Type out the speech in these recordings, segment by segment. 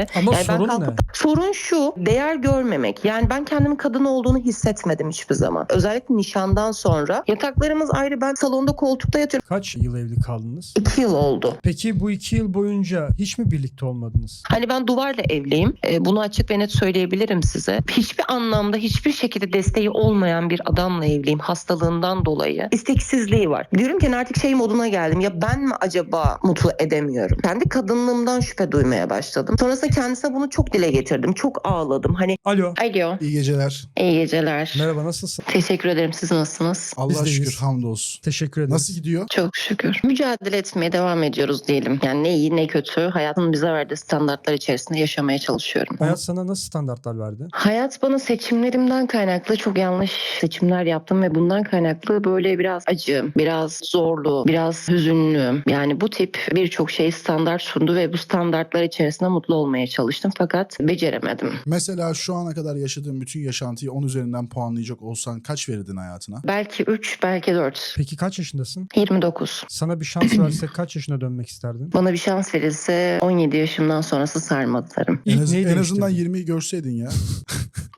birisi. Ama Yani ben sorun ne? kalkıp da- Sorun şu değer görmemek. Yani ben kendimin kadın olduğunu hissetmedim hiçbir zaman. Özellikle nişandan sonra. Yataklarımız ayrı ben salonda koltukta yatıyorum. Kaç yıl evli kaldınız? İki yıl oldu. Peki bu iki yıl boyunca hiç mi birlikte olmadınız? Hani ben duvarla evliyim. E, bunu açık ve net söyleyebilirim size. Hiçbir anlamda hiçbir şekilde desteği olmayan bir adamla evliyim hastalığından dolayı. İsteksizliği var. Diyorum ki artık şey moduna geldim. Ya ben mi acaba mutlu edemiyorum? Kendi kadınlığımdan şüphe duymaya başladım. Sonrasında kendisine bunu çok dile getirdim. Çok ağladım. Hani Alo. alo İyi geceler. iyi geceler. Merhaba nasılsın? Teşekkür ederim. Siz nasılsınız? Allah Biz de şükür iyiyiz. hamdolsun. Teşekkür ederim. Nasıl gidiyor? Çok şükür. Mücadele etmeye devam ediyoruz diyelim. Yani ne iyi ne kötü. Hayatın bize verdiği standartlar içerisinde yaşamaya çalışıyorum. Hayat sana nasıl standartlar verdi? Hayat bana seçimlerimden kaynaklı çok yanlış seçimler yaptım ve bundan kaynaklı böyle biraz acı, biraz zorlu, biraz hüzünlü. Yani bu tip birçok şey standart sundu ve bu standartlar içerisinde mutlu olmaya çalıştım fakat beceremedim. Mesela şu ana kadar yaşadığın bütün yaşantıyı 10 üzerinden puanlayacak olsan kaç verirdin hayatına? Belki 3, belki 4. Peki kaç yaşındasın? 29. Sana bir şans versek kaç yaşına dönmek isterdin? Bana bir şans verilse 17 yaşımdan sonrası sarmadı derim. En, az- en azından değiştirdin? 20'yi görseydin ya.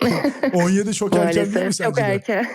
17 çok erken değil mi Maalesef çok sence? erken.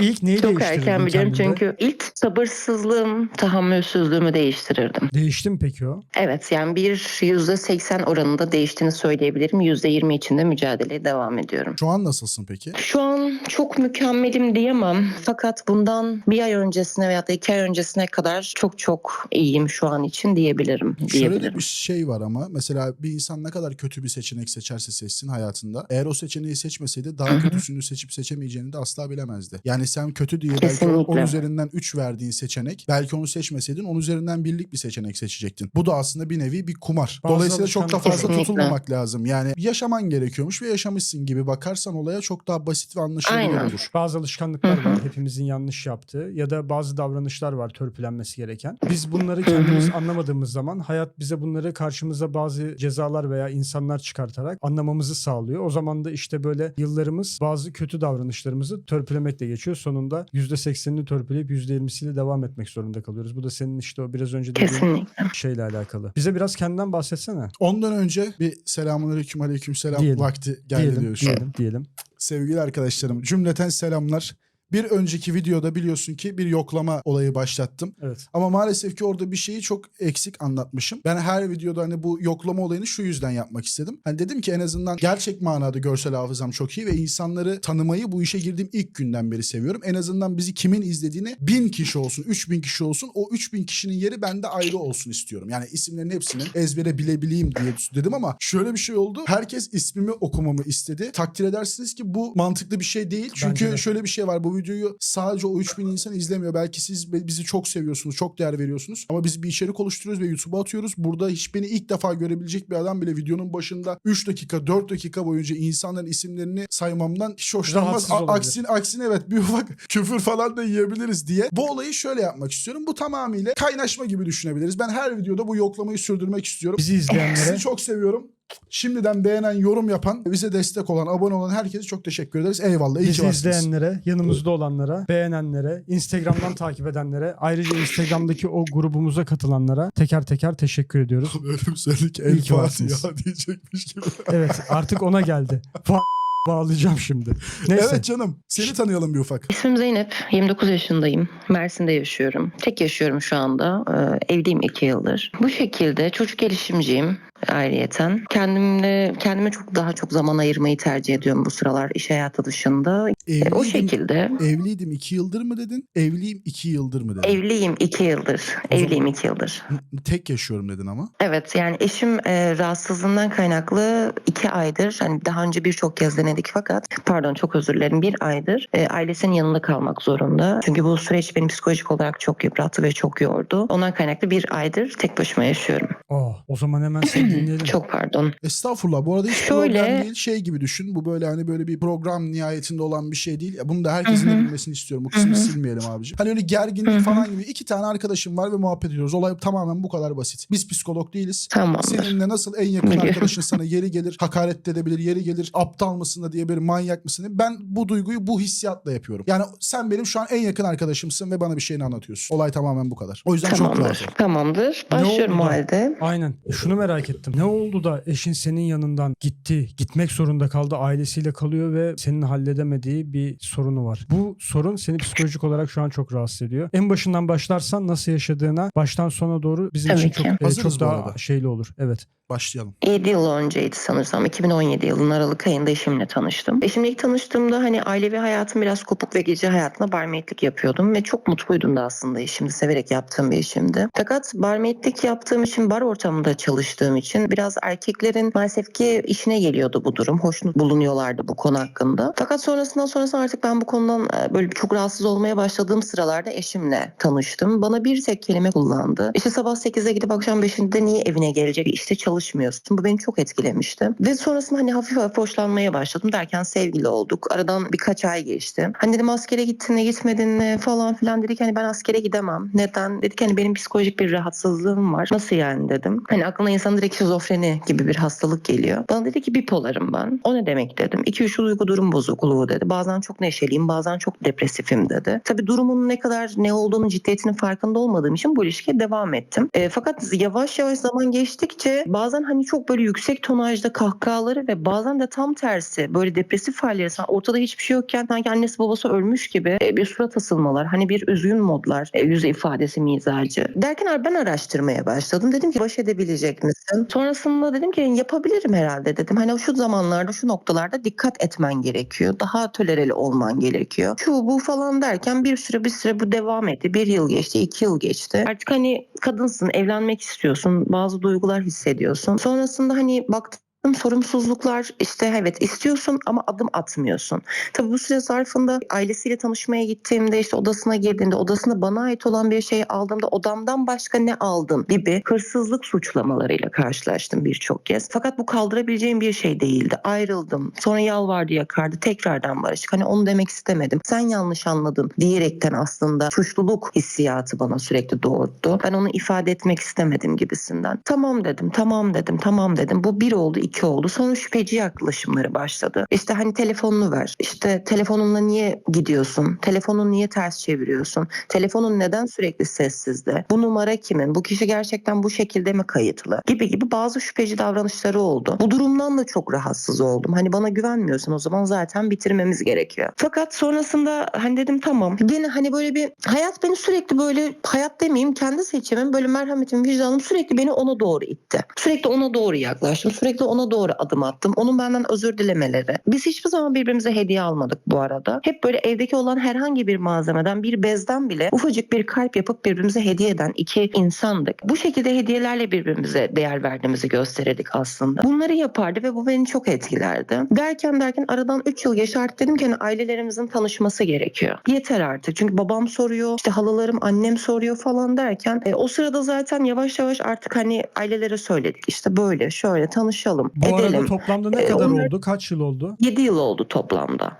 İlk neyi çok değiştirdin erken bilirim çünkü ilk sabırsızlığım, tahammülsüzlüğümü değiştirirdim. Değişti mi peki o? Evet yani bir %80 oranında değiştiğini söyleyebilirim. %20 içinde mücadeleye devam ediyorum. Şu an nasılsın peki? Şu an çok mükemmelim diyemem. Fakat bundan bir ay öncesine veya da iki ay öncesine kadar çok çok iyiyim şu an için diyebilirim. Şöyle diyebilirim. bir şey var ama mesela bir insan ne kadar kötü bir seçenek seçerse seçsin hayatında. Eğer o seçeneği seçmeseydi daha kötüsünü seçip seçemeyeceğini de asla bilemezdi. Yani sen kötü diye belki Kesinlikle. 10 üzerinden 3 verdiğin seçenek belki onu seçmeseydin 10 üzerinden birlik bir seçenek seçecektin. Bu da aslında bir nevi bir kumar. Bazı Dolayısıyla çok da fazla Kesinlikle. tutulmamak lazım. Yani yaşaman gerekiyormuş ve yaşamışsın gibi bakarsan olaya çok daha basit ve anlaşılabilir Aynen. olur. Bazı alışkanlıklar var hepimizin yanlış yaptığı ya da bazı davranışlar var törpülenmesi gereken. Biz bunları kendimiz anlamadığımız zaman hayat bize bunları karşımıza bazı cezalar veya insanlar çıkartarak anlamamızı sağlıyor. O zaman da işte böyle yıllarımız bazı kötü davranışlarımızı törpülemekle geçiyor. Sonunda %80'ini törpüleyip %20'siyle devam etmek zorunda kalıyoruz. Bu da senin işte o biraz önce dediğin Kesinlikle. şeyle alakalı. Bize biraz kendinden bahsetsene. Ondan önce bir selamünaleyküm aleyküm selam Diyelim. vakti geldi diyelim, diyoruz. diyelim, diyelim. Sevgili arkadaşlarım cümleten selamlar. Bir önceki videoda biliyorsun ki bir yoklama olayı başlattım. Evet. Ama maalesef ki orada bir şeyi çok eksik anlatmışım. Ben her videoda hani bu yoklama olayını şu yüzden yapmak istedim. Hani dedim ki en azından gerçek manada görsel hafızam çok iyi ve insanları tanımayı bu işe girdiğim ilk günden beri seviyorum. En azından bizi kimin izlediğini bin kişi olsun, üç bin kişi olsun o üç bin kişinin yeri bende ayrı olsun istiyorum. Yani isimlerin hepsini ezbere bilebileyim diye dedim ama şöyle bir şey oldu. Herkes ismimi okumamı istedi. Takdir edersiniz ki bu mantıklı bir şey değil. Çünkü şöyle bir şey var. Bu videoyu sadece o 3000 insan izlemiyor. Belki siz bizi çok seviyorsunuz, çok değer veriyorsunuz. Ama biz bir içerik oluşturuyoruz ve YouTube'a atıyoruz. Burada hiç beni ilk defa görebilecek bir adam bile videonun başında 3 dakika, 4 dakika boyunca insanların isimlerini saymamdan hiç hoşlanmaz. Aksine, aksine evet bir ufak küfür falan da yiyebiliriz diye. Bu olayı şöyle yapmak istiyorum. Bu tamamıyla kaynaşma gibi düşünebiliriz. Ben her videoda bu yoklamayı sürdürmek istiyorum. Bizi izleyenlere Sizi çok seviyorum. Şimdiden beğenen, yorum yapan, bize destek olan, abone olan herkese çok teşekkür ederiz. Eyvallah. iyi ki Bizi varsınız. izleyenlere, yanımızda olanlara, beğenenlere, Instagram'dan takip edenlere, ayrıca Instagram'daki o grubumuza katılanlara teker teker teşekkür ediyoruz. Ölüm söyledik İyi El ki varsınız. Fatiha diyecekmiş gibi. Evet artık ona geldi. Fa- bağlayacağım şimdi. Neyse. Evet canım. Seni tanıyalım bir ufak. İsmim Zeynep. 29 yaşındayım. Mersin'de yaşıyorum. Tek yaşıyorum şu anda. Ee, evliyim 2 yıldır. Bu şekilde çocuk gelişimciyim ayrıyeten. Kendimle kendime çok daha çok zaman ayırmayı tercih ediyorum bu sıralar iş hayatı dışında. E, Evliydim, o şekilde Evliydim iki yıldır mı dedin? Evliyim iki yıldır mı dedin? evliyim 2 yıldır. Evliyim 2 yıldır. Tek yaşıyorum dedin ama. Evet yani eşim e, rahatsızlığından kaynaklı iki aydır hani daha önce birçok kez denedik fakat pardon çok özür dilerim bir aydır e, ailesinin yanında kalmak zorunda. Çünkü bu süreç beni psikolojik olarak çok yıprattı ve çok yordu. Ondan kaynaklı bir aydır tek başıma yaşıyorum. Oh, o zaman hemen seni dinleyelim. Çok pardon. Estağfurullah. Bu arada hiç Şöyle- problem değil. Şey gibi düşün. Bu böyle hani böyle bir program nihayetinde olan bir şey değil. Ya Bunu da herkesin de bilmesini istiyorum. Bu kısmı silmeyelim abicim. Hani öyle gerginlik falan gibi iki tane arkadaşım var ve muhabbet ediyoruz. Olay tamamen bu kadar basit. Biz psikolog değiliz. Tamamdır. Seninle nasıl en yakın Biliyorum. arkadaşın sana yeri gelir, hakaret edebilir, yeri gelir, aptal mısın da diyebilir, manyak mısın diye. Ben bu duyguyu bu hissiyatla yapıyorum. Yani sen benim şu an en yakın arkadaşımsın ve bana bir şeyini anlatıyorsun. Olay tamamen bu kadar. O yüzden çok rahat Tamamdır. Tamamdır. Başlıyorum o halde. Aynen. Şunu merak ettim. Ettim. Ne oldu da eşin senin yanından gitti, gitmek zorunda kaldı, ailesiyle kalıyor ve senin halledemediği bir sorunu var. Bu sorun seni psikolojik olarak şu an çok rahatsız ediyor. En başından başlarsan nasıl yaşadığına baştan sona doğru bizim Tabii için ki. çok e, Hazırız çok bu daha arada. şeyli olur. Evet. Başlayalım. 7 yıl önceydi sanırsam. 2017 yılının Aralık ayında eşimle tanıştım. Eşimle ilk tanıştığımda hani ailevi hayatım biraz kopuk ve gece hayatında barmaidlik yapıyordum ve çok mutluydum da aslında işimdi. Severek yaptığım bir işimdi. Fakat barmaidlik yaptığım için bar ortamında çalıştığım için biraz erkeklerin maalesef ki işine geliyordu bu durum. Hoşnut bulunuyorlardı bu konu hakkında. Fakat sonrasından sonrasında artık ben bu konudan e, böyle çok rahatsız olmaya başladığım sıralarda eşimle tanıştım. Bana bir tek kelime kullandı. İşte sabah 8'de gidip akşam 5'inde niye evine gelecek işte çalışmıyorsun. Bu beni çok etkilemişti. Ve sonrasında hani hafif hafif hoşlanmaya başladım derken sevgili olduk. Aradan birkaç ay geçti. Hani dedim askere gittin mi gitmedin mi falan filan dedik hani ben askere gidemem. Neden? Dedik hani benim psikolojik bir rahatsızlığım var. Nasıl yani dedim. Hani aklına insan direkt şizofreni gibi bir hastalık geliyor. Bana dedi ki bipolarım ben. O ne demek dedim. 2-3 duygu durum bozukluğu dedi. Bazen çok neşeliyim bazen çok depresifim dedi. Tabii durumun ne kadar ne olduğunu ciddiyetinin farkında olmadığım için bu ilişkiye devam ettim. E, fakat yavaş yavaş zaman geçtikçe bazen hani çok böyle yüksek tonajda kahkahaları ve bazen de tam tersi böyle depresif halleri ortada hiçbir şey yokken sanki annesi babası ölmüş gibi e, bir surat asılmalar hani bir üzgün modlar e, yüz ifadesi mizacı. Derken ben araştırmaya başladım. Dedim ki baş edebilecek misin? Sonrasında dedim ki yapabilirim herhalde dedim. Hani şu zamanlarda şu noktalarda dikkat etmen gerekiyor. Daha tolereli olman gerekiyor. Şu bu falan derken bir süre bir süre bu devam etti. Bir yıl geçti, iki yıl geçti. Artık hani kadınsın, evlenmek istiyorsun. Bazı duygular hissediyorsun. Sonrasında hani baktım sorumsuzluklar işte evet istiyorsun ama adım atmıyorsun. Tabii bu süre zarfında ailesiyle tanışmaya gittiğimde işte odasına girdiğimde odasında bana ait olan bir şeyi aldığımda odamdan başka ne aldın gibi hırsızlık suçlamalarıyla karşılaştım birçok kez. Fakat bu kaldırabileceğim bir şey değildi. Ayrıldım. Sonra yalvardı yakardı. Tekrardan barıştık. Hani onu demek istemedim. Sen yanlış anladın diyerekten aslında suçluluk hissiyatı bana sürekli doğurdu. Ben onu ifade etmek istemedim gibisinden. Tamam dedim, tamam dedim, tamam dedim. Bu bir oldu, iki oldu. Sonra şüpheci yaklaşımları başladı. İşte hani telefonunu ver. İşte telefonunla niye gidiyorsun? Telefonunu niye ters çeviriyorsun? Telefonun neden sürekli sessizde? Bu numara kimin? Bu kişi gerçekten bu şekilde mi kayıtlı? Gibi gibi bazı şüpheci davranışları oldu. Bu durumdan da çok rahatsız oldum. Hani bana güvenmiyorsun o zaman zaten bitirmemiz gerekiyor. Fakat sonrasında hani dedim tamam. Gene hani böyle bir hayat beni sürekli böyle hayat demeyeyim kendi seçimim böyle merhametim vicdanım sürekli beni ona doğru itti. Sürekli ona doğru yaklaştım. Sürekli ona doğru adım attım. Onun benden özür dilemeleri. Biz hiçbir zaman birbirimize hediye almadık bu arada. Hep böyle evdeki olan herhangi bir malzemeden bir bezden bile ufacık bir kalp yapıp birbirimize hediye eden iki insandık. Bu şekilde hediyelerle birbirimize değer verdiğimizi gösterirdik aslında. Bunları yapardı ve bu beni çok etkilerdi. Derken derken aradan 3 yıl geçti artık dedim ki hani ailelerimizin tanışması gerekiyor. Yeter artık. Çünkü babam soruyor, işte halalarım, annem soruyor falan derken e, o sırada zaten yavaş yavaş artık hani ailelere söyledik. İşte böyle şöyle tanışalım, Bu edelim. arada toplamda ne Ee, kadar onlar- oldu? Kaç yıl oldu? 7 yıl oldu toplamda.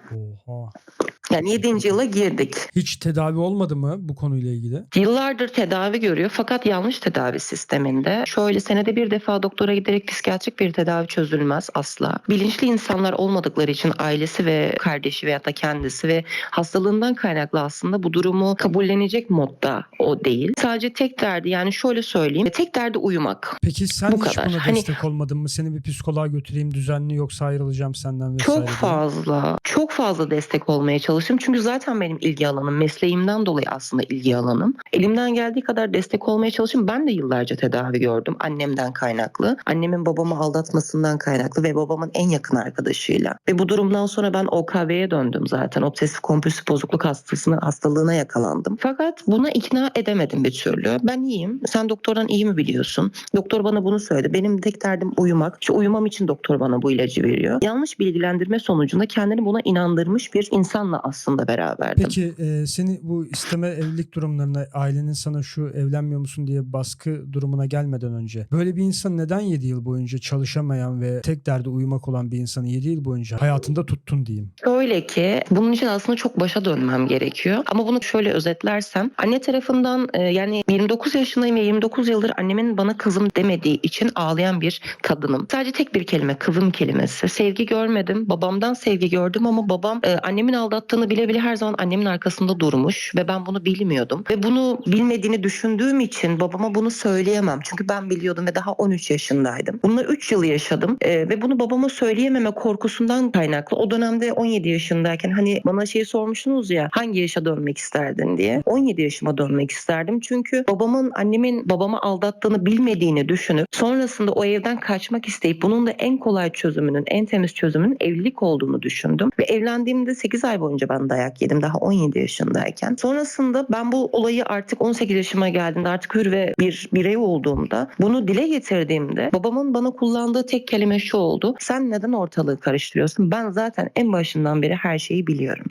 Oha. Yani 7. yıla girdik. Hiç tedavi olmadı mı bu konuyla ilgili? Yıllardır tedavi görüyor fakat yanlış tedavi sisteminde. Şöyle senede bir defa doktora giderek psikiyatrik bir tedavi çözülmez asla. Bilinçli insanlar olmadıkları için ailesi ve kardeşi veyahut da kendisi ve hastalığından kaynaklı aslında bu durumu kabullenecek modda o değil. Sadece tek derdi yani şöyle söyleyeyim. Tek derdi uyumak. Peki sen Bu hiç kadar. buna Hani- destek olmadın mı? Seni bir psikoloğa götüreyim düzenli yoksa ayrılacağım senden vesaire. Çok diye. fazla, çok fazla destek olmaya çalıştım. Çünkü zaten benim ilgi alanım, mesleğimden dolayı aslında ilgi alanım. Elimden geldiği kadar destek olmaya çalıştım. Ben de yıllarca tedavi gördüm annemden kaynaklı. Annemin babamı aldatmasından kaynaklı ve babamın en yakın arkadaşıyla. Ve bu durumdan sonra ben OKB'ye döndüm zaten. Obsesif kompulsif bozukluk hastasına, hastalığına yakalandım. Fakat buna ikna edemedim bir türlü. Ben iyiyim. Sen doktordan iyi mi biliyorsun? Doktor bana bunu söyledi. Benim tek derdim uyumak. İşte uyumam için doktor bana bu ilacı veriyor. Yanlış bilgilendirme sonucunda kendini buna inandırmış bir insanla aslında beraberdim. Peki e, seni bu isteme evlilik durumlarına ailenin sana şu evlenmiyor musun diye baskı durumuna gelmeden önce böyle bir insan neden 7 yıl boyunca çalışamayan ve tek derdi uyumak olan bir insanı 7 yıl boyunca hayatında tuttun diyeyim. Öyle ki bunun için aslında çok başa dönmem gerekiyor. Ama bunu şöyle özetlersem anne tarafından e, yani 29 yaşındayım ve 29 yıldır annemin bana kızım demediği için ağlayan bir kadınım. Sadece Sadece tek bir kelime kızım kelimesi. Sevgi görmedim. Babamdan sevgi gördüm ama babam e, annemin aldattığını bile bile her zaman annemin arkasında durmuş ve ben bunu bilmiyordum. Ve bunu bilmediğini düşündüğüm için babama bunu söyleyemem. Çünkü ben biliyordum ve daha 13 yaşındaydım. Bununla 3 yıl yaşadım E, ve bunu babama söyleyememe korkusundan kaynaklı. O dönemde 17 yaşındayken hani bana şeyi sormuştunuz ya hangi yaşa dönmek isterdin diye. 17 yaşıma dönmek isterdim. Çünkü babamın annemin babamı aldattığını bilmediğini düşünüp sonrasında o evden kaçmak isteyip bunun da en kolay çözümünün, en temiz çözümünün evlilik olduğunu düşündüm. Ve evlendiğimde 8 ay boyunca ben dayak yedim daha 17 yaşındayken. Sonrasında ben bu olayı artık 18 yaşıma geldiğimde artık hür ve bir birey olduğumda bunu dile getirdiğimde babamın bana kullandığı tek kelime şu oldu. Sen neden ortalığı karıştırıyorsun? Ben zaten en başından beri her şeyi biliyorum.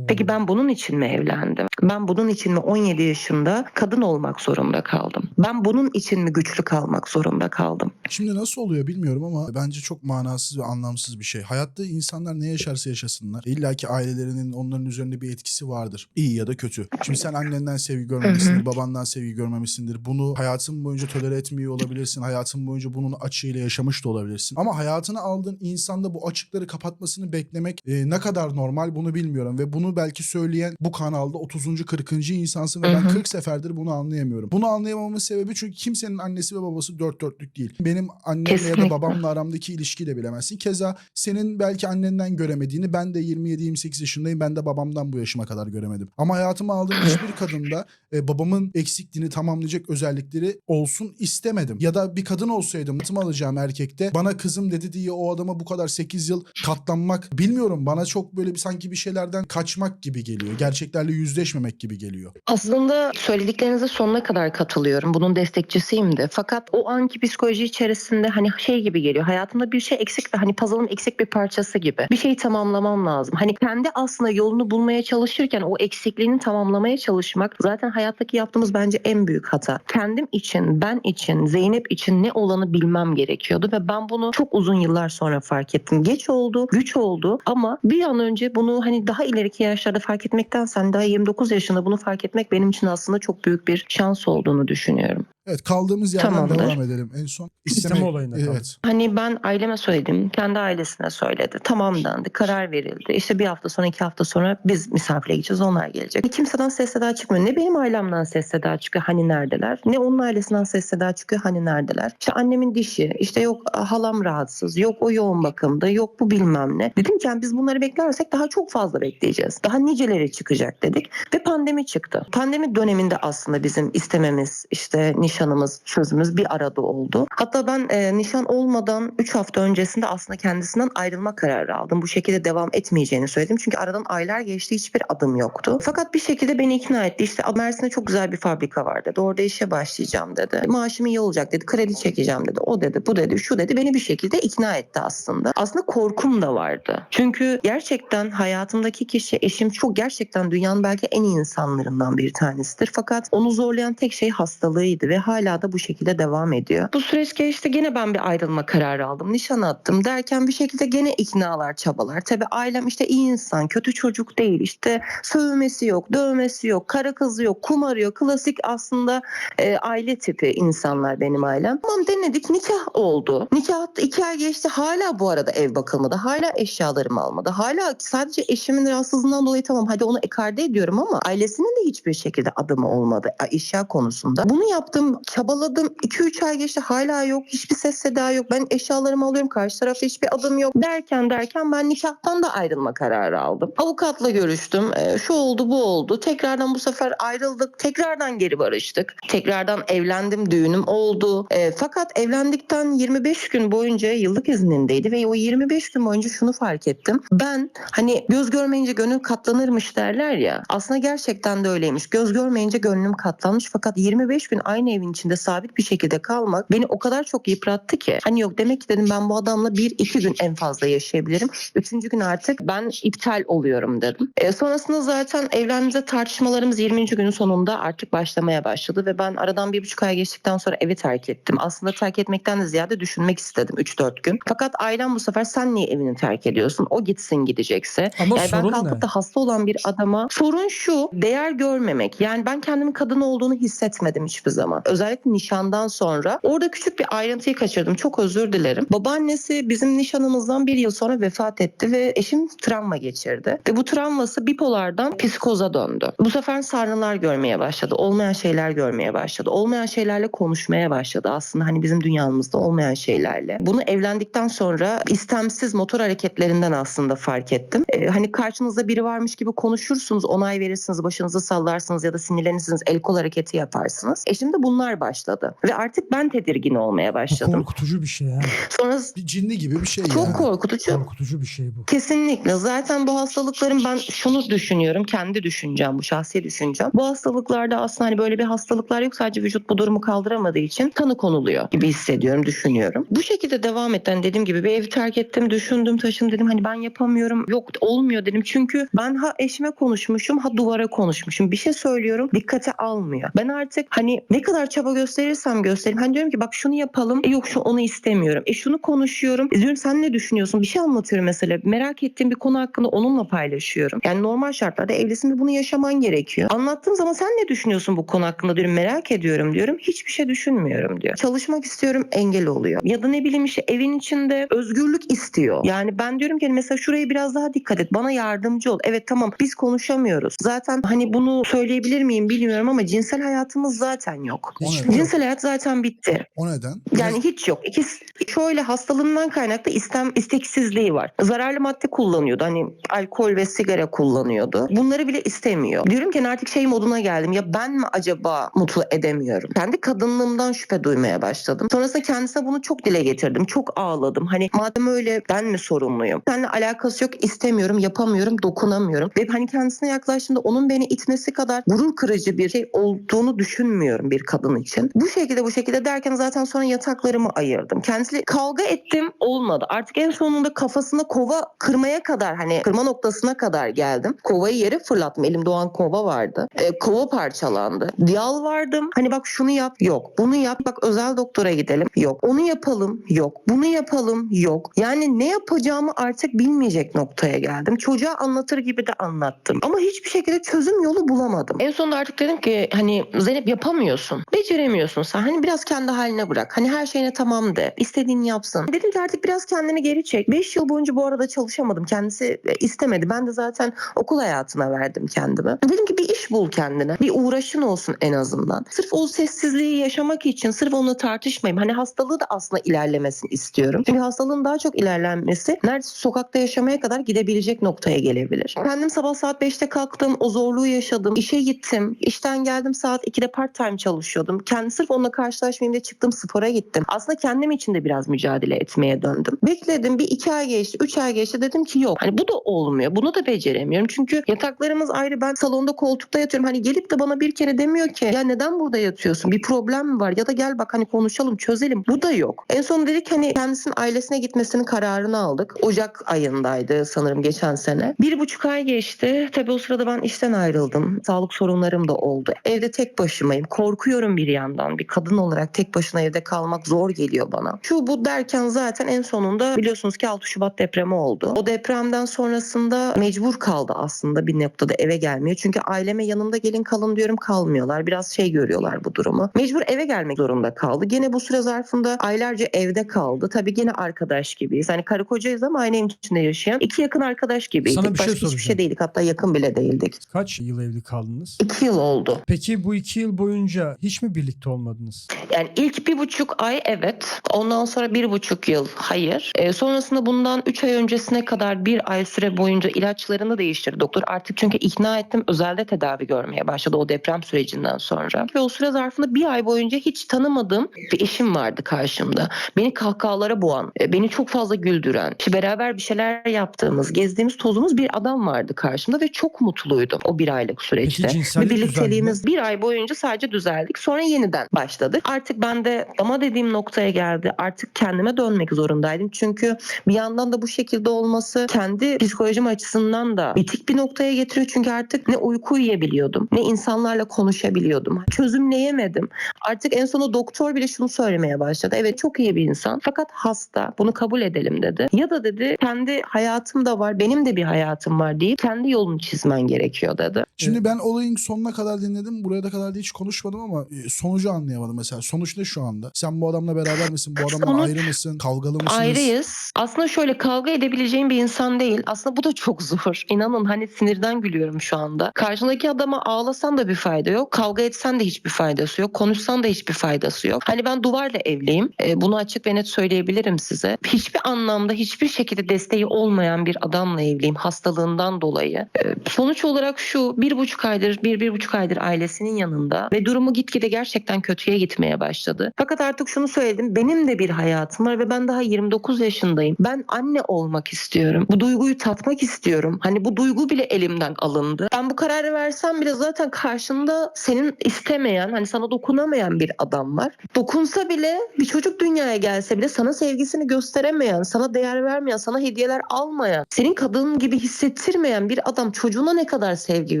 Peki ben bunun için mi evlendim? Ben bunun için mi 17 yaşında kadın olmak zorunda kaldım? Ben bunun için mi güçlü kalmak zorunda kaldım? Şimdi nasıl oluyor bilmiyorum ama bence çok manasız ve anlamsız bir şey. Hayatta insanlar ne yaşarsa yaşasınlar. İlla ki ailelerinin onların üzerinde bir etkisi vardır. İyi ya da kötü. Şimdi sen annenden sevgi görmemişsindir, babandan sevgi görmemişsindir. Bunu hayatın boyunca tolere etmiyor olabilirsin. Hayatın boyunca bunun açığıyla yaşamış da olabilirsin. Ama hayatına aldığın insanda bu açıkları kapatmasını beklemek e, ne kadar normal bunu bilmiyorum. Ve bunu belki söyleyen bu kanalda 30. 40. insansın ve ben hı. 40 seferdir bunu anlayamıyorum. Bunu anlayamamın sebebi çünkü kimsenin annesi ve babası dört dörtlük değil. Benim annemle ya da babamla aramdaki ilişkiyi de bilemezsin. Keza senin belki annenden göremediğini ben de 27-28 yaşındayım. Ben de babamdan bu yaşıma kadar göremedim. Ama hayatıma aldığım hiçbir kadında e, babamın eksikliğini tamamlayacak özellikleri olsun istemedim. Ya da bir kadın olsaydım hayatımı alacağım erkekte bana kızım dedi diye o adama bu kadar 8 yıl katlanmak bilmiyorum bana çok böyle bir sanki bir şeylerden kaçmak gibi geliyor. Gerçeklerle yüzleşmemek gibi geliyor. Aslında söylediklerinize sonuna kadar katılıyorum. Bunun destekçisiyim de. Fakat o anki psikoloji içerisinde hani şey gibi geliyor. Hayatımda bir şey eksik ve hani puzzle'ın eksik bir parçası gibi. Bir şeyi tamamlamam lazım. Hani kendi aslında yolunu bulmaya çalışırken o eksikliğini tamamlamaya çalışmak zaten hayattaki yaptığımız bence en büyük hata. Kendim için, ben için, Zeynep için ne olanı bilmem gerekiyordu ve ben bunu çok uzun yıllar sonra fark ettim. Geç oldu, güç oldu ama bir an önce bunu hani daha ileriki yaşlarda fark etmektense hani daha 29 yaşında bunu fark etmek benim için aslında çok büyük bir şans olduğunu düşünüyorum. Evet kaldığımız yerden Tamamdır. devam edelim. En son İsteme olayına kaldık. Evet. Hani ben aileme söyledim, kendi ailesine söyledi. Tamam dendi, karar verildi. İşte bir hafta sonra, iki hafta sonra biz misafire gideceğiz, onlar gelecek. Kimseden ses seda çıkmıyor. Ne benim ailemden ses seda çıkıyor, hani neredeler? Ne onun ailesinden ses seda çıkıyor, hani neredeler? İşte annemin dişi, işte yok halam rahatsız, yok o yoğun bakımda, yok bu bilmem ne. Dedim ki yani biz bunları beklersek daha çok fazla bekleyeceğiz. Daha niceleri çıkacak dedik. Ve pandemi çıktı. Pandemi döneminde aslında bizim istememiz, işte nişanımız, sözümüz bir arada oldu. Hatta ben e, nişan olmadan 3 hafta öncesinde aslında kendisinden ayrılma kararı aldım. Bu şekilde devam etmeyeceğini söyledim. Çünkü aradan aylar geçti hiçbir adım yoktu. Fakat bir şekilde beni ikna etti. İşte Mersin'de çok güzel bir fabrika var dedi. Orada işe başlayacağım dedi. Maaşım iyi olacak dedi. Kredi çekeceğim dedi. O dedi, bu dedi, şu dedi. Beni bir şekilde ikna etti aslında. Aslında korkum da vardı. Çünkü gerçekten hayatımdaki kişi eşim çok gerçekten dünyanın belki en iyi insanlarından bir tanesidir. Fakat onu zorlayan tek şey hastalığıydı ve hala da bu şekilde devam ediyor. Bu süreç geçti gene ben bir ayrılma kararı aldım. Nişan attım derken bir şekilde gene iknalar çabalar. Tabii ailem işte iyi insan, kötü çocuk değil. İşte sövmesi yok, dövmesi yok, kara kızı yok, kumarı yok. Klasik aslında e, aile tipi insanlar benim ailem. Tamam denedik nikah oldu. Nikah iki ay geçti hala bu arada ev bakılmadı. Hala eşyalarımı almadı. Hala sadece eşimin rahatsızlığından dolayı tamam hadi onu ekarte ediyorum ama ailesinin de hiçbir şekilde adımı olmadı eşya konusunda. Bunu yaptım, çabaladım. 2-3 ay geçti hala yok. Hiçbir ses seda yok. Ben eşyalarımı alıyorum. Karşı tarafta hiçbir adım yok. Derken derken ben nikahtan da ayrılma kararı aldım. Avukatla görüştüm. Ee, şu oldu bu oldu. Tekrardan bu sefer ayrıldık. Tekrardan geri barıştık. Tekrardan evlendim. Düğünüm oldu. Ee, fakat evlendikten 25 gün boyunca yıllık iznindeydi ve o 25 gün boyunca şunu fark ettim. Ben hani göz görmeyince gönül katlanırmış derler ya. Aslında gerçekten de öyleymiş. Göz görmeyince gönlüm katlanmış fakat 25 gün aynı evin içinde sabit bir şekilde kalmak beni o kadar çok yıprattı ki. Hani yok demek ki dedim ben bu adamla bir iki gün en fazla yaşayabilirim. Üçüncü gün artık ben iptal oluyorum dedim. E, sonrasında zaten evlendiğimizde tartışmalarımız 20. günün sonunda artık başlamaya başladı ve ben aradan bir buçuk ay geçtikten sonra evi terk ettim. Aslında terk etmekten de ziyade düşünmek istedim 3-4 gün. Fakat ailem bu sefer sen niye evini terk ediyorsun? O gitsin gidecekse. Ama Yani ben kalkıp ne? da hasta olan bir adama sorun şu değer görmemek. Yani ben kendimin kadın olduğunu hissetmedim hiçbir zaman. özellikle nişandan sonra orada küçük bir ayrıntıyı kaçırdım. Çok özür dilerim. Babaannesi bizim nişanımızdan bir yıl sonra vefat etti ve eşim travma geçirdi. Ve bu travması bipolardan psikoza döndü. Bu sefer sarnılar görmeye başladı. Olmayan şeyler görmeye başladı. Olmayan şeylerle konuşmaya başladı. Aslında hani bizim dünyamızda olmayan şeylerle. Bunu evlendikten sonra istemsiz motor hareketlerinden aslında fark ettim. Ee, hani karşınızda biri varmış gibi konuşursunuz, onay verirsiniz, başınızı sallarsınız ya da sinirlenirsiniz, el kol hareketi yaparsınız. Eşimde bunlar başladı. Ve artık ben tedirgin olmaya Bu başladım. korkutucu bir şey ha. Sonra Bir cinli gibi bir şey çok yani. korkutucu. Korkutucu bir şey bu. Kesinlikle. Zaten bu hastalıkların ben şunu düşünüyorum. Kendi düşüncem bu. Şahsi düşüncem. Bu hastalıklarda aslında hani böyle bir hastalıklar yok. Sadece vücut bu durumu kaldıramadığı için tanı konuluyor gibi hissediyorum, düşünüyorum. Bu şekilde devam etten dediğim gibi bir evi terk ettim, düşündüm, taşındım dedim hani ben yapamıyorum. Yok olmuyor dedim. Çünkü ben ha eşime konuşmuşum, ha duvara konuşmuşum. Bir şey söylüyorum, dikkate almıyor. Ben artık hani ne kadar çaba gösterirsem göstereyim. Hani diyorum ki bak şunu yapalım. E yok şu onu istemiyorum. E şunu konuşuyorum. E diyorum sen ne düşünüyorsun? Bir şey anlatıyorum mesela. Merak ettiğim bir konu hakkında onunla paylaşıyorum. Yani normal şartlarda evlisin ve bunu yaşaman gerekiyor. Anlattığım zaman sen ne düşünüyorsun bu konu hakkında diyorum. Merak ediyorum diyorum. Hiçbir şey düşünmüyorum diyor. Çalışmak istiyorum engel oluyor. Ya da ne bileyim işte evin içinde özgürlük istiyor. Yani ben diyorum ki hani mesela şuraya biraz daha dikkat et. Bana yardımcı ol. Evet tamam biz konuşamıyoruz. Zaten hani bunu söyleyebilir miyim bilmiyorum ama cinsel hayatımız zaten yok. Cinsel hayat zaten bitti. O neden? Yani hiç yok. İkisi şöyle hastalığından kaynaklı istem isteksizliği var. Zararlı madde kullanıyordu. Hani alkol ve sigara kullanıyordu. Bunları bile istemiyor. Diyorum ki artık şey moduna geldim. Ya ben mi acaba mutlu edemiyorum? Kendi kadınlığımdan şüphe duymaya başladım. Sonrasında kendisine bunu çok dile getirdim. Çok ağladım. Hani madem öyle ben mi sorumluyum? Seninle alakası yok. istemiyorum, yapamıyorum, dokunamıyorum. Ve hani kendisine yaklaştığımda onun beni itmesi kadar gurur kırıcı bir şey olduğunu düşünmüyorum bir kadın için. Bu şekilde bu şekilde derken zaten sonra yataklarımı ayırdım. Kendisiyle kavga ettim olmadı. Artık en sonunda kafasına kova kırmaya kadar hani kırma noktasına kadar geldim. Kovayı yere fırlattım. Elimde o an kova vardı. E, kova parçalandı. Yalvardım. Hani bak şunu yap. Yok. Bunu yap. Bak özel doktora gidelim. Yok. Onu yapalım. Yok. Bunu yapalım. Yok. Yani ne yapacağımı artık bilmeyecek noktaya geldim. Çocuğa anlatır gibi de anlattım. Ama hiçbir şekilde çözüm yolu bulamadım. En sonunda artık dedim ki hani Zeynep yapamıyorsun. Beceremiyorsun sen. Hani biraz kendi haline bırak. Hani her şeyine tamam de. İstediğini yapsın. Dedim ki artık biraz kendini geri çek. 5 yıl boyunca bu arada çalışamadım. Kendisi e, istemedi. Ben de zaten okul hayatına verdim kendimi. Dedim ki bir iş bul kendine. Bir uğraşın olsun en azından. Sırf o sessizliği yaşamak için sırf onunla tartışmayayım. Hani hastalığı da aslında ilerlemesini istiyorum. Çünkü hastalığın daha çok ilerlenmesi neredeyse sokakta yaşamaya kadar gidebilecek noktaya gelebilir. Kendim sabah saat 5'te kalktım. O zorluğu yaşadım. İşe gittim. İşten geldim saat 2'de part time çalışıyordum. Kendi sırf onunla karşılaşmayayım diye çıktım spora gittim. Aslında kendim için de biraz mücadele etmeye döndüm. Bekledim bir iki ay geçti, üç ay geçti. Dedim ki yok. Hani bu da olmuyor. Bunu da beceremiyorum. Çünkü yataklarımız ayrı. Ben salonda koltukta yatıyorum. Hani gelip de bana bir kere demiyor ki ya neden burada yatıyorsun? Bir problem mi var? Ya da gel bak hani konuşalım, çözelim. Bu da yok. En son dedik hani kendisinin ailesine gitmesinin kararını aldık. Ocak ayındaydı sanırım geçen sene. Bir buçuk ay geçti. Tabii o sırada ben işten ayrıldım. Sağlık sorunlarım da oldu. Evde tek başımayım. Korkuyorum bir yandan. Bir kadın olarak tek başına evde kalmak zor geliyor bana. Şu bu derken zaten en sonunda biliyorsunuz ki 6 Şubat depremi oldu. O depremden sonrasında mecbur kaldı aslında bir noktada eve gelmiyor. Çünkü aileme yanımda gelin kalın diyorum kalmıyorlar. Biraz şey görüyorlar bu durumu. Mecbur eve gelmek zorunda kaldı. Gene bu süre zarfında aylarca evde kaldı. Tabii gene arkadaş gibiyiz. Hani karı kocayız ama aynı evin içinde yaşayan iki yakın arkadaş gibiydik. Sana bir şey Başka hiçbir şey değildik. Hatta yakın bile değildik. Kaç yıl evli kaldınız? İki yıl oldu. Peki bu iki yıl boyunca hiç mi birlikte olmadınız? Yani ilk bir buçuk ay evet. Ondan sonra bir buçuk yıl hayır. Ee, sonrasında bundan üç ay öncesine kadar bir ay süre boyunca ilaçlarını değiştirdi doktor. Artık çünkü ikna ettim özelde tedavi görmeye başladı o deprem sürecinden sonra. Ve o süre zarfında bir ay boyunca hiç tanımadığım bir eşim vardı karşımda. Beni kahkahalara boğan, e, beni çok fazla güldüren, işte beraber bir şeyler yaptığımız, gezdiğimiz, tozumuz bir adam vardı karşımda ve çok mutluydum o bir aylık süreçte. Ve birlikteliğimiz bir ay boyunca sadece düzeldik. Sonra yeniden başladık. Artık ben de ama dediğim noktaya geldi. Artık kendime dönmek zorundaydım. Çünkü bir yandan da bu şekilde olması kendi psikolojim açısından da bitik bir noktaya getiriyor. Çünkü artık ne uyku uyuyabiliyordum ne insanlarla konuşabiliyordum. Çözümleyemedim. Artık en sonunda doktor bile şunu söylemeye başladı. Evet çok iyi bir insan fakat hasta. Bunu kabul edelim dedi. Ya da dedi kendi hayatım da var. Benim de bir hayatım var deyip kendi yolunu çizmen gerekiyor dedi. Şimdi ben olayın sonuna kadar dinledim. Buraya da kadar da hiç konuşmadım ama e, sonucu anlayamadım mesela. Sonuç ne şu anda? Sen bu adamla beraber misin? Bu adamla Sonuç- ayrı mısın? Kavgalı mısınız? Ayrıyız. Aslında şöyle kavga edebileceğim bir insan değil. Aslında bu da çok zor. İnanın hani sinirden gülüyorum şu anda. Karşındaki adama ağlasan da bir fayda yok. Kavga etsen de hiçbir faydası yok. Konuşsan da hiçbir faydası yok. Hani ben duvarla evliyim. E, bunu açık ve net söyleyebilirim size. Hiçbir anlamda hiçbir şekilde desteği olmayan bir adamla evliyim. Hastalığından dolayı. E, sonuç olarak şu bir buçuk aydır bir bir buçuk aydır ailesinin yanında ve durumu gitgide gerçekten kötüye gitmeye başladı. Fakat artık şunu söyledim. Benim de bir hayatım var ve ben daha 29 yaşındayım. Ben anne olmak istiyorum. Bu duyguyu tatmak istiyorum. Hani bu duygu bile elimden alındı. Ben bu kararı versem bile zaten karşında senin istemeyen, hani sana dokunamayan bir adam var. Dokunsa bile bir çocuk dünyaya gelse bile sana sevgisini gösteremeyen, sana değer vermeyen, sana hediyeler almayan, senin kadın gibi hissettirmeyen bir adam çocuğuna ne kadar sevgi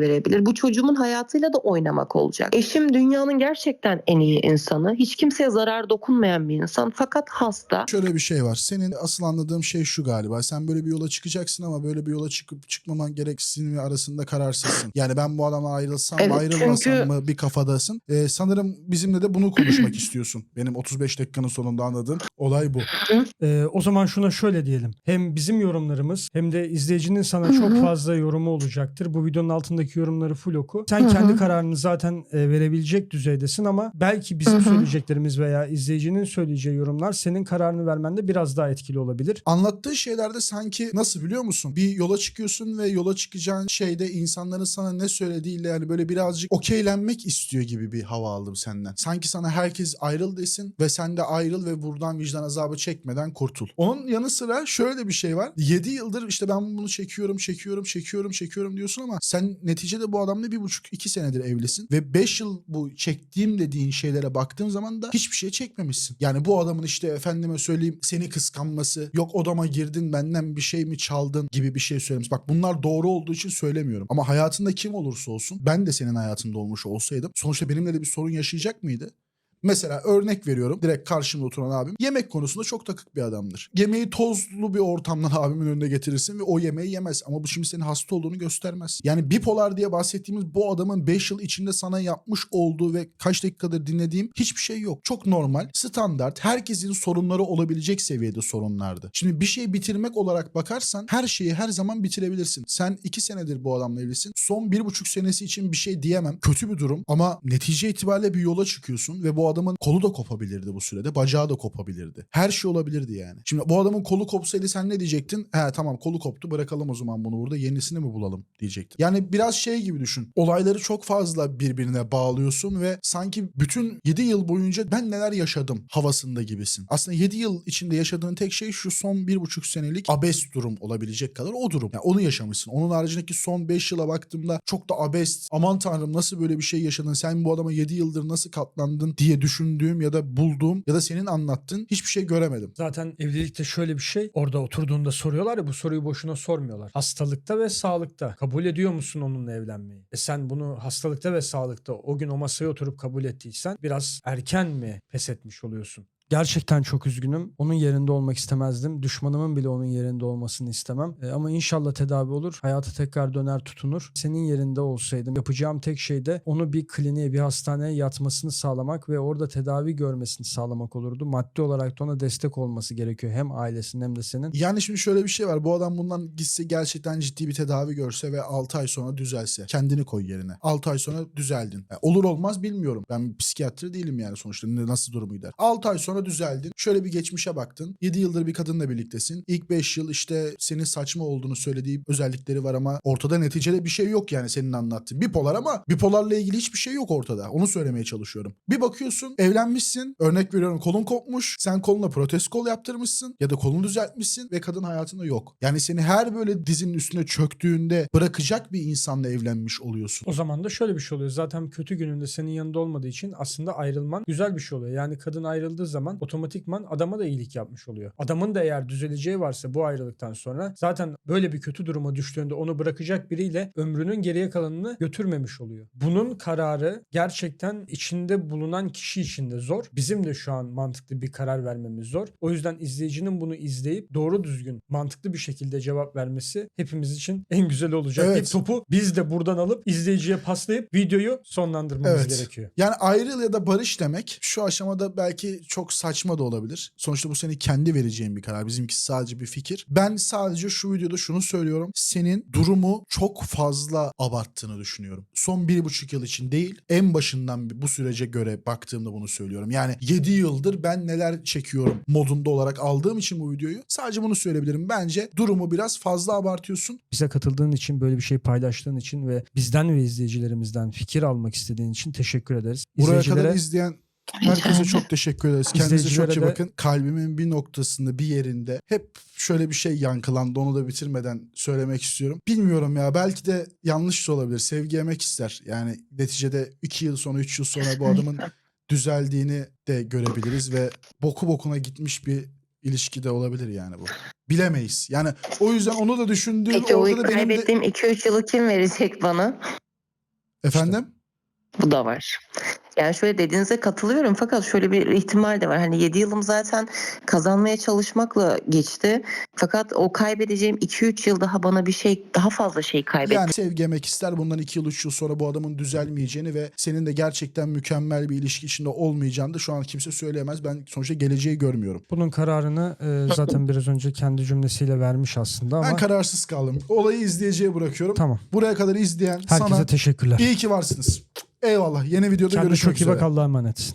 verebilir? Bu çocuğumun hayatıyla da oynamak olacak. Eşim dünyanın gerçekten en iyi insanı. Hiç kimseye zarar dokunmayan bir insan fakat hasta. Şöyle bir şey var. Senin asıl anladığım şey şu galiba. Sen böyle bir yola çıkacaksın ama böyle bir yola çıkıp çıkmaman gereksinimi arasında kararsızsın. Yani ben bu adamla ayrılsam mı Evet, ayrılmasam çünkü- mı bir kafadasın. Ee, sanırım bizimle de bunu konuşmak istiyorsun. Benim 35 dakikanın sonunda anladığım olay bu. Ee, o zaman şuna şöyle diyelim. Hem bizim yorumlarımız hem de izleyicinin sana çok fazla yorumu olacaktır. Bu videonun altındaki yorumları full oku. Sen kendi kararını zaten e, verebilecek düzeydesin ama belki bizim söyleyeceklerimiz veya izleyicinin söyleyeceği yorumlar senin kararını vermende biraz daha etkili olabilir. Anlattığı şeylerde sanki nasıl biliyor musun? Bir yola çıkıyorsun ve yola çıkacağın şeyde insanların sana ne söylediğiyle yani böyle birazcık okeylenmek istiyor gibi bir hava aldım senden. Sanki sana herkes ayrıl desin ve sen de ayrıl ve buradan vicdan azabı çekmeden kurtul. Onun yanı sıra şöyle de bir şey var. 7 yıldır işte ben bunu çekiyorum, çekiyorum, çekiyorum, çekiyorum diyorsun ama sen neticede bu adamla bir buçuk iki senedir evlisin ve 5 yıl bu çektiğim dediğin şeylere baktığın zaman da hiçbir şey çekmemişsin. Yani bu adamın işte efendime söyleyeyim seni kıskanması, yok odama girdin benden bir şey mi çaldın gibi bir şey söylemiş. Bak bunlar doğru olduğu için söylemiyorum. Ama hayatında kim olursa olsun ben de senin hayatında olmuş olsaydım sonuçta benimle de bir sorun yaşayacak mıydı? Mesela örnek veriyorum direkt karşımda oturan abim yemek konusunda çok takık bir adamdır. Yemeği tozlu bir ortamdan abimin önüne getirirsin ve o yemeği yemez. Ama bu şimdi senin hasta olduğunu göstermez. Yani bipolar diye bahsettiğimiz bu adamın 5 yıl içinde sana yapmış olduğu ve kaç dakikadır dinlediğim hiçbir şey yok. Çok normal, standart, herkesin sorunları olabilecek seviyede sorunlardı. Şimdi bir şey bitirmek olarak bakarsan her şeyi her zaman bitirebilirsin. Sen 2 senedir bu adamla evlisin. Son 1,5 senesi için bir şey diyemem. Kötü bir durum ama netice itibariyle bir yola çıkıyorsun ve bu adamın kolu da kopabilirdi bu sürede. Bacağı da kopabilirdi. Her şey olabilirdi yani. Şimdi bu adamın kolu kopsaydı sen ne diyecektin? He tamam kolu koptu bırakalım o zaman bunu burada yenisini mi bulalım diyecektin. Yani biraz şey gibi düşün. Olayları çok fazla birbirine bağlıyorsun ve sanki bütün 7 yıl boyunca ben neler yaşadım havasında gibisin. Aslında 7 yıl içinde yaşadığın tek şey şu son 1,5 senelik abes durum olabilecek kadar o durum. Yani onu yaşamışsın. Onun haricindeki son 5 yıla baktığımda çok da abest aman tanrım nasıl böyle bir şey yaşadın sen bu adama 7 yıldır nasıl katlandın diye düşündüğüm ya da bulduğum ya da senin anlattığın hiçbir şey göremedim. Zaten evlilikte şöyle bir şey. Orada oturduğunda soruyorlar ya bu soruyu boşuna sormuyorlar. Hastalıkta ve sağlıkta kabul ediyor musun onunla evlenmeyi? E sen bunu hastalıkta ve sağlıkta o gün o masaya oturup kabul ettiysen biraz erken mi pes etmiş oluyorsun? Gerçekten çok üzgünüm. Onun yerinde olmak istemezdim. Düşmanımın bile onun yerinde olmasını istemem. E, ama inşallah tedavi olur. Hayata tekrar döner tutunur. Senin yerinde olsaydım yapacağım tek şey de onu bir kliniğe, bir hastaneye yatmasını sağlamak ve orada tedavi görmesini sağlamak olurdu. Maddi olarak da ona destek olması gerekiyor. Hem ailesinin hem de senin. Yani şimdi şöyle bir şey var. Bu adam bundan gitse gerçekten ciddi bir tedavi görse ve 6 ay sonra düzelse. Kendini koy yerine. 6 ay sonra düzeldin. Yani olur olmaz bilmiyorum. Ben bir psikiyatr değilim yani sonuçta. Nasıl durumu gider. 6 ay sonra düzeldin. Şöyle bir geçmişe baktın. 7 yıldır bir kadınla birliktesin. İlk 5 yıl işte senin saçma olduğunu söylediği özellikleri var ama ortada neticede bir şey yok yani senin anlattığın. Bipolar ama bipolarla ilgili hiçbir şey yok ortada. Onu söylemeye çalışıyorum. Bir bakıyorsun evlenmişsin. Örnek veriyorum kolun kopmuş. Sen koluna protez kol yaptırmışsın ya da kolunu düzeltmişsin ve kadın hayatında yok. Yani seni her böyle dizinin üstüne çöktüğünde bırakacak bir insanla evlenmiş oluyorsun. O zaman da şöyle bir şey oluyor. Zaten kötü gününde senin yanında olmadığı için aslında ayrılman güzel bir şey oluyor. Yani kadın ayrıldığı zaman zaman otomatikman adama da iyilik yapmış oluyor. Adamın da eğer düzeleceği varsa bu ayrılıktan sonra zaten böyle bir kötü duruma düştüğünde onu bırakacak biriyle ömrünün geriye kalanını götürmemiş oluyor. Bunun kararı gerçekten içinde bulunan kişi için de zor. Bizim de şu an mantıklı bir karar vermemiz zor. O yüzden izleyicinin bunu izleyip doğru düzgün mantıklı bir şekilde cevap vermesi hepimiz için en güzel olacak. Evet. Topu biz de buradan alıp izleyiciye paslayıp videoyu sonlandırmamız Evet. gerekiyor. Yani ayrıl ya da barış demek şu aşamada belki çok saçma da olabilir. Sonuçta bu senin kendi vereceğin bir karar. Bizimkisi sadece bir fikir. Ben sadece şu videoda şunu söylüyorum. Senin durumu çok fazla abarttığını düşünüyorum. Son bir buçuk yıl için değil en başından bu sürece göre baktığımda bunu söylüyorum. Yani 7 yıldır ben neler çekiyorum modunda olarak aldığım için bu videoyu sadece bunu söyleyebilirim. Bence durumu biraz fazla abartıyorsun. Bize katıldığın için, böyle bir şey paylaştığın için ve bizden ve izleyicilerimizden fikir almak istediğin için teşekkür ederiz. Buraya kadar izleyen Herkese çok teşekkür ederiz. Kendinize çok iyi de- bakın. Kalbimin bir noktasında, bir yerinde hep şöyle bir şey yankılandı. Onu da bitirmeden söylemek istiyorum. Bilmiyorum ya belki de yanlış da olabilir. Sevgi yemek ister. Yani neticede 2 yıl sonra, 3 yıl sonra bu adamın düzeldiğini de görebiliriz ve boku bokuna gitmiş bir ilişki de olabilir yani bu. Bilemeyiz. Yani o yüzden onu da düşündüğüm Peki orada da benim de... kaybettiğim 2-3 yılı kim verecek bana? Efendim? Bu da var. Yani şöyle dediğinize katılıyorum fakat şöyle bir ihtimal de var. Hani 7 yılım zaten kazanmaya çalışmakla geçti. Fakat o kaybedeceğim 2-3 yıl daha bana bir şey daha fazla şey kaybetti. Yani sevgi yemek ister. Bundan 2 yıl 3 yıl sonra bu adamın düzelmeyeceğini ve senin de gerçekten mükemmel bir ilişki içinde olmayacağını da şu an kimse söyleyemez. Ben sonuçta geleceği görmüyorum. Bunun kararını e, zaten biraz önce kendi cümlesiyle vermiş aslında ama Ben kararsız kaldım. Olayı izleyiciye bırakıyorum. tamam. Buraya kadar izleyen Herkese sana teşekkürler. iyi ki varsınız. Eyvallah. Yeni videoda Kendine görüşmek çok iyi üzere. bak Allah'a emanet.